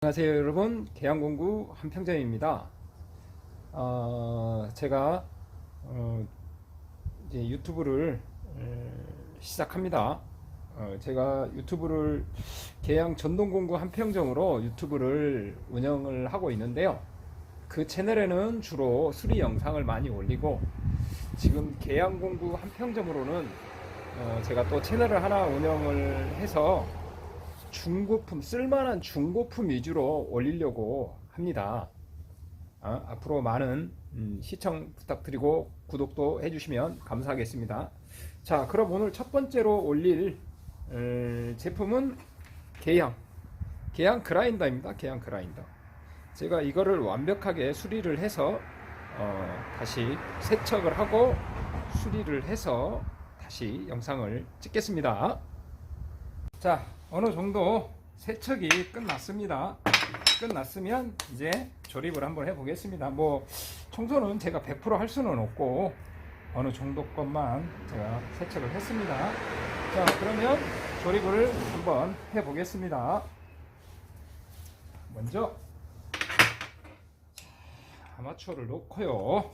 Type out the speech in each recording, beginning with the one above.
안녕하세요 여러분. 계양공구 한평장입니다. 어, 제가 어, 이제 유튜브를 에, 시작합니다. 어, 제가 유튜브를 계양 전동공구 한평정으로 유튜브를 운영을 하고 있는데요. 그 채널에는 주로 수리 영상을 많이 올리고 지금 계양공구 한평점으로는 어, 제가 또 채널을 하나 운영을 해서 중고품 쓸만한 중고품 위주로 올리려고 합니다. 아, 앞으로 많은 음, 시청 부탁드리고 구독도 해주시면 감사하겠습니다. 자, 그럼 오늘 첫 번째로 올릴 에, 제품은 계양 계양 그라인더입니다. 계양 그라인더. 제가 이거를 완벽하게 수리를 해서 어, 다시 세척을 하고 수리를 해서 다시 영상을 찍겠습니다. 자, 어느 정도 세척이 끝났습니다. 끝났으면 이제 조립을 한번 해보겠습니다. 뭐 청소는 제가 100%할 수는 없고 어느 정도 것만 제가 세척을 했습니다. 자, 그러면 조립을 한번 해보겠습니다. 먼저 아마추어를 놓고요.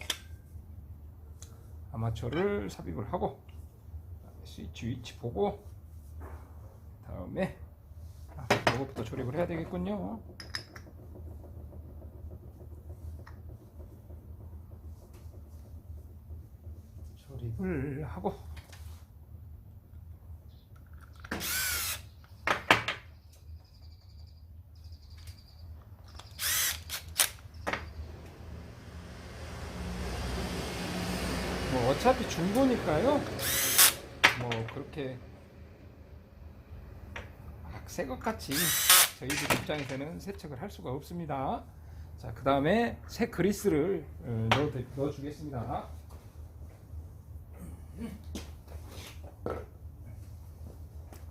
아마추어를 삽입을 하고 스위치 위치 보고 다음에 아, 이것부터 조립을 해야 되겠군요. 조립을 하고 뭐 어차피 중고니까요. 뭐 그렇게 새것 같이 저희들 입장에서는 세척을 할 수가 없습니다. 자, 그 다음에 새 그리스를 어, 넣어, 주겠습니다.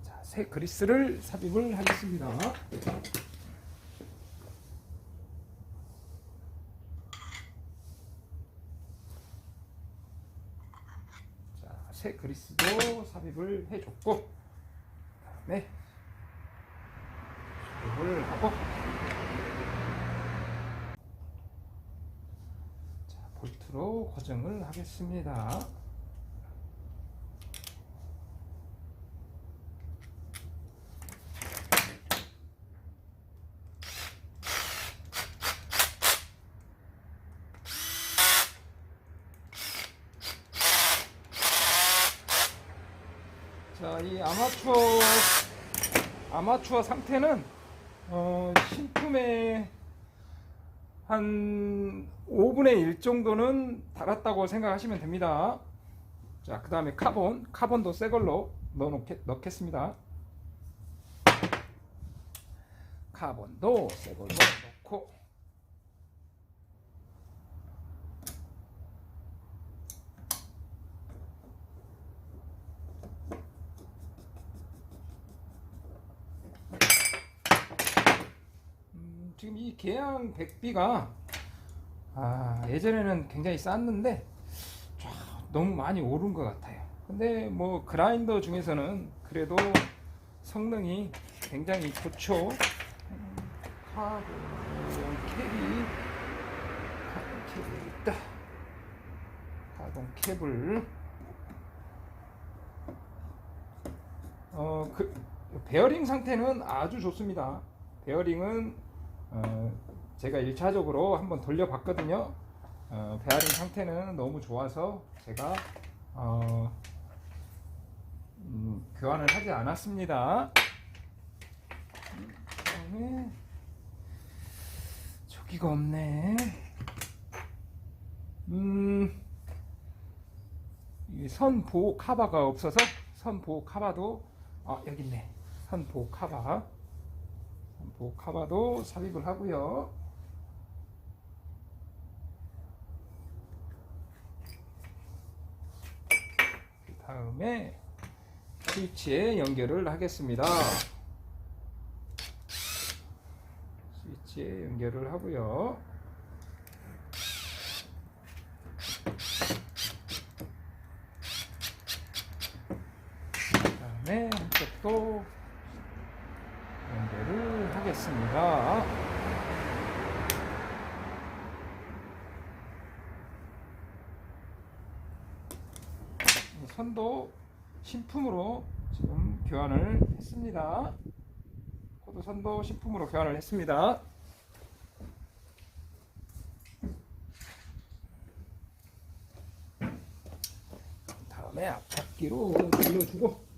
자, 새 그리스를 삽입을 하겠습니다. 자, 새 그리스도 삽입을 해줬고, 그 하고 자, 볼트로 고정을 하겠습니다. 자, 이 아마추어 아마추어 상태는 어, 신품의 한 5분의 1 정도는 달았다고 생각하시면 됩니다. 자, 그 다음에 카본, 카본도 새 걸로 넣어 넣겠습니다. 카본도 새 걸로 넣고, 음, 지금 이 계양 백비가 아, 예전에는 굉장히 쌌는데 쫙 너무 많이 오른 것 같아요. 근데 뭐 그라인더 중에서는 그래도 성능이 굉장히 좋죠. 캡이 카본 캡이 있다. 카본 캡을 어, 그 베어링 상태는 아주 좋습니다. 베어링은 어, 제가 1차적으로 한번 돌려봤거든요. 어, 베어링 상태는 너무 좋아서 제가 어, 음, 교환을 하지 않았습니다. 그다음에 저기가 없네. 음, 이선 보호 카바가 없어서 선 보호 카바도 아 여기 있네. 선 보호 카바. 보 카바도 삽입을 하고요. 그 다음에 스위치에 연결을 하겠습니다. 스위치에 연결을 하고요. 그 다음에 한쪽도 하겠습니다. 선도 신품으로 지금 교환을 했습니다. 코드 선도 신품으로 교환을 했습니다. 다음에 앞바퀴로 돌려주고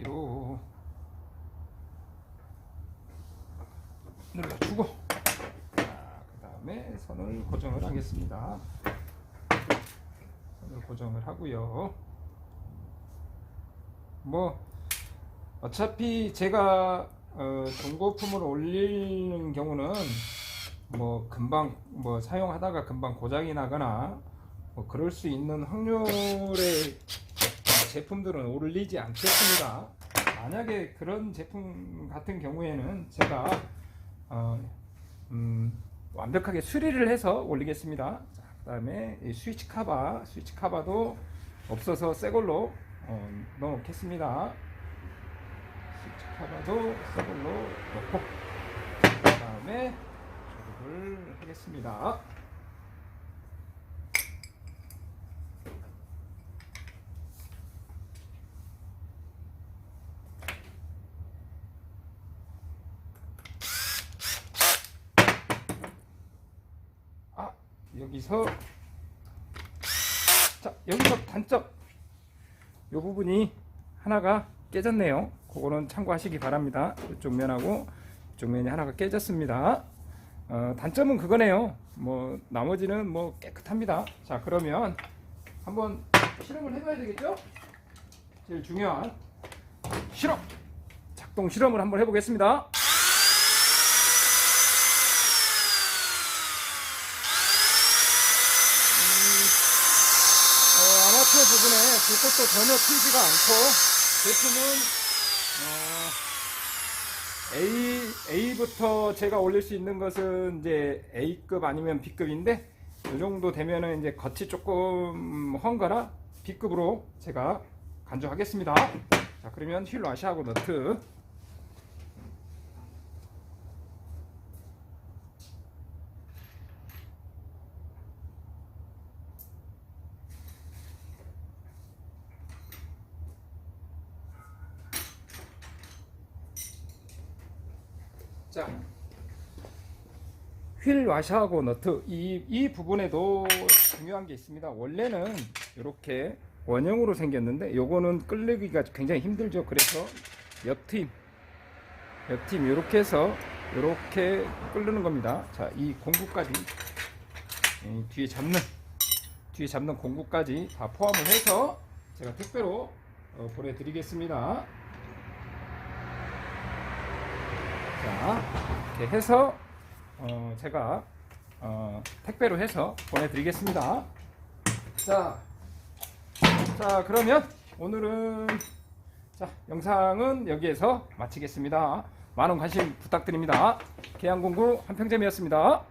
앞잡기로 눌러주고 그 다음에 선을 고정을 하겠습니다. 선을 고정을 하고요. 뭐 어차피 제가 어, 중고품을 올리는 경우는 뭐 금방 뭐 사용하다가 금방 고장이 나거나 뭐 그럴 수 있는 확률의 제품들은 올리지 않겠습니다. 만약에 그런 제품 같은 경우에는 제가 어, 음, 완벽하게 수리를 해서 올리겠습니다. 자, 그다음에 이 스위치 카바, 스위치 카바도 없어서 새 걸로 어, 넣겠습니다. 스위치 카바도 새 걸로 넣고 그 다음에 조립을 하겠습니다. 아 여기서 자 여기서 단점. 이 부분이 하나가 깨졌네요. 그거는 참고하시기 바랍니다. 이쪽 면하고 이쪽 면이 하나가 깨졌습니다. 어, 단점은 그거네요. 뭐 나머지는 뭐 깨끗합니다. 자 그러면 한번 실험을 해봐야 되겠죠? 제일 중요한 실험. 작동 실험을 한번 해보겠습니다 어, 아마추어 부분에 불꽃도 전혀 튀지가 않고 제품은 어, A A부터 제가 올릴 수 있는 것은 이제 A급 아니면 B급인데 이 정도 되면은 이제 겉이 조금 헝거라 B급으로 제가 간주하겠습니다. 자 그러면 휠 와시하고 너트 자, 휠 와샤하고 너트 이, 이 부분에도 중요한 게 있습니다. 원래는 이렇게 원형으로 생겼는데 요거는 끌리기가 굉장히 힘들죠. 그래서 옆팀 옆팀 이렇게 해서 이렇게 끓는 겁니다. 자, 이 공구까지 이 뒤에 잡는 뒤에 잡는 공구까지 다 포함을 해서 제가 택배로 어, 보내드리겠습니다. 자, 이렇게 해서 어, 제가 어, 택배로 해서 보내드리겠습니다. 자, 자 그러면 오늘은 자 영상은 여기에서 마치겠습니다. 많은 관심 부탁드립니다. 계양공구 한평점이었습니다.